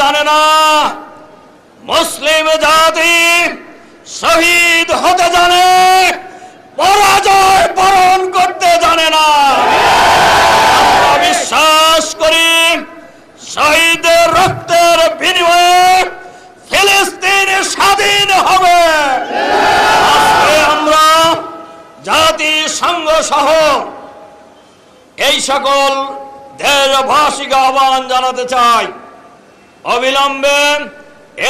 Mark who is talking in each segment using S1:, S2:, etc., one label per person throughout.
S1: জানে না। মুসলিম জাতি শহীদ হতে জানে, পরাজয় বরণ করতে জানে না। আমরা বিশ্বাস করি শহীদের রক্তের বিনিময়ে ফিলিস্তিন স্বাধীন হবে। আমরা জাতিসংঘ সহ এই সকল দেশবাসীকে আহ্বান জানাতে চাই। অবিলম্বে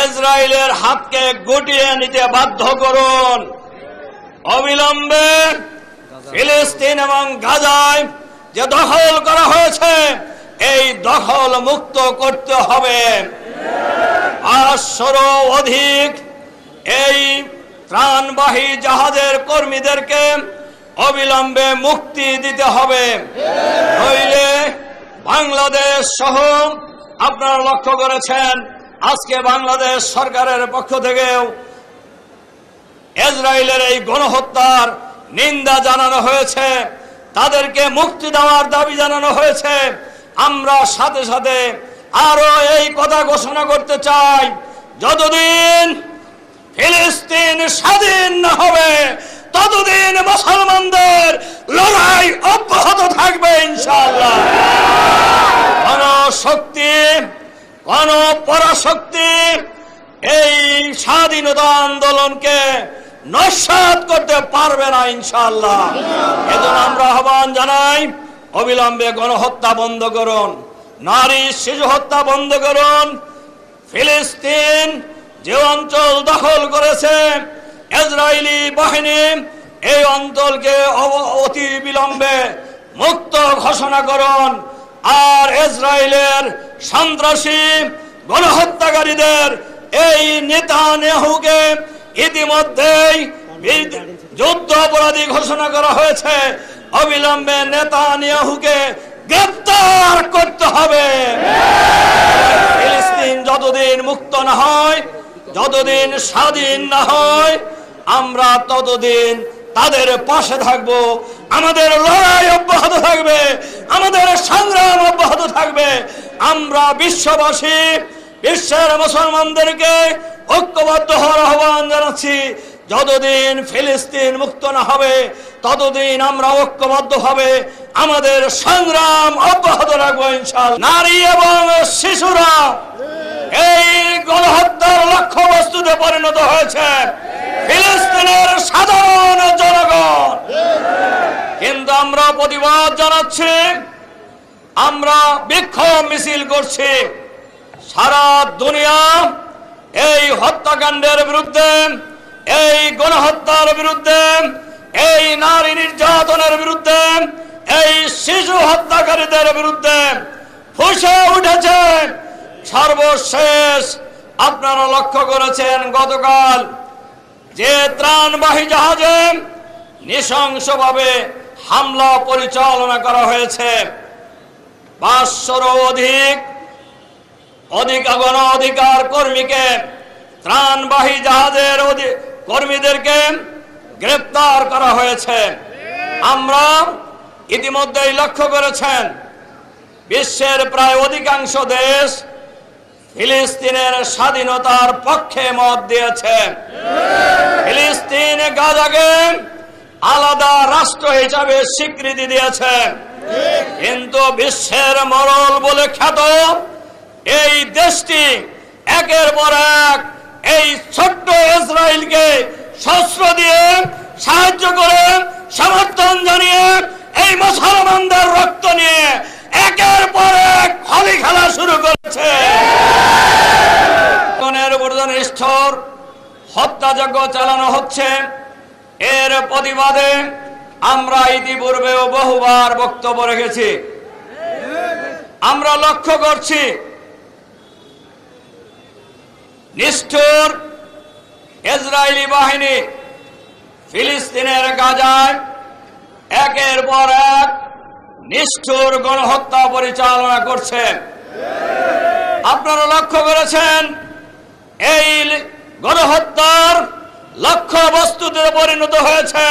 S1: ইসরায়েলের হাতকে গুটিয়ে নিতে বাধ্য করুন। অবিলম্বে ফিলিস্তিন এবং গাজায় যে দখল করা হয়েছে, এই দখল মুক্ত করতে হবে। পাঁচশোরও অধিক এই ত্রাণবাহী জাহাজের কর্মীদেরকে অবিলম্বে মুক্তি দিতে হবে। নইলে বাংলাদেশ সহ আপনারা লক্ষ্য করেছেন, আজকে বাংলাদেশ সরকারের পক্ষ থেকেও ইসরায়েলের এই গণহত্যার নিন্দা জানানো হয়েছে, তাদেরকে মুক্তি দেওয়ার দাবি জানানো হয়েছে। আমরা সাথে সাথে আরও এই কথা ঘোষণা করতে চাই, যতদিন ফিলিস্তিন স্বাধীন না হবে, ততদিন মুসলমানদের লড়াই অব্যাহত থাকবে, ইনশাআল্লাহ। কোন শক্তি কোন পরাশক্তি এই স্বাধীনতা আন্দোলনকে নস্বাত করতে পারবে না ইনশাআল্লাহ। এজন্য আমরা আহ্বান জানাই, অবিলম্বে গণহত্যা বন্ধ করুন, নারী শিশু হত্যা বন্ধ করুন, ফিলিস্তিন যে অঞ্চল দখল করেছে ইসরায়েলি বাহিনী এই অঞ্চলকে অতি বিলম্বে মুক্ত ঘোষণা করুন আর ইসরায়েলের সন্ত্রাসী, গণহত্যাকারীদের এই নেতা নেহুকে ইতিমধ্যেই যুদ্ধ অপরাধী ঘোষণা করা হয়েছে। অবিলম্বে নেতা নেহুকে গ্রেপ্তার করতে হবে। ফিলিস্তিন যতদিন মুক্ত না হয়, যতদিন স্বাধীন না হয়, আমরা ততদিন তাদের পাশে থাকব। আমাদের লড়াই অব্যাহত থাকবে। আমাদের সংগ্রাম থাকবে। আমরা বিশ্ববাসী, বিশ্বের মুসলমানদেরকে ঐক্যবদ্ধ হওয়ার আহ্বান জানাচ্ছি। যতদিন ফিলিস্তিন মুক্ত না হবে, ততদিন আমরা ঐক্যবদ্ধ হবে। আমাদের সংগ্রাম অব্যাহত রাখব ইনশাআল্লাহ। নারী এবং শিশুরা এই গণহত্যার লক্ষ্য বস্তুতে পরিণত হয়েছে। ফিলিস্তিনের সাধারণ জনগণ। কিন্তু আমরা প্রতিবাদ জানাচ্ছি আমরা বিক্ষোভ মিছিল করছি। সারা দুনিয়া এই হত্যাকাণ্ডের বিরুদ্ধে, এই গণহত্যার বিরুদ্ধে, এই নারী নির্যাতনের বিরুদ্ধে, এই শিশু হত্যাকারীদের বিরুদ্ধে ফুসে উঠেছে। সর্বশেষ আপনারা লক্ষ্য করেছেন গতকাল যে ত্রাণবাহী জাহাজে নৃশংসভাবে হামলা পরিচালনা করা হয়েছে। পাঁচশোরও অধিক অধিক গণ অধিকার কর্মীকে, ত্রাণবাহী জাহাজের কর্মীদেরকে গ্রেপ্তার করা হয়েছে। আমরা ইতিমধ্যেই লক্ষ্য করেছেন, বিশ্বের প্রায় অধিকাংশ দেশ ফিলিস্তিনের স্বাধীনতার পক্ষে মত দিয়েছে। ফিলিস্তিন গাজাকে আলাদা রাষ্ট্র হিসাবে স্বীকৃতি দিয়েছে। কিন্তু বিশ্বের মরল বলে খ্যাত, এই দেশটি একের পর এক এই ছোট্ট ইসরায়েলকে শস্ত্র দিয়ে সাহায্য করে, সমর্থন জানিয়ে এই মুসলমানদের রক্ত নিয়ে একের পর এক হলি খেলা শুরু করেছে। স্তর হত্যাযজ্ঞ চালানো হচ্ছে। এর প্রতিবাদে আমরা ইতিপূর্বেও বহুবার বক্তব্য রেখেছি। আমরা লক্ষ্য করছি, নিষ্ঠুর ইসরায়েলি বাহিনী ফিলিস্তিনের গাজায় একের পর এক নিষ্ঠুর গণহত্যা পরিচালনা করছে। আপনারা লক্ষ্য করেছেন, এই গণহত্যার লক্ষ্য বস্তুতে পরিণত হয়েছে।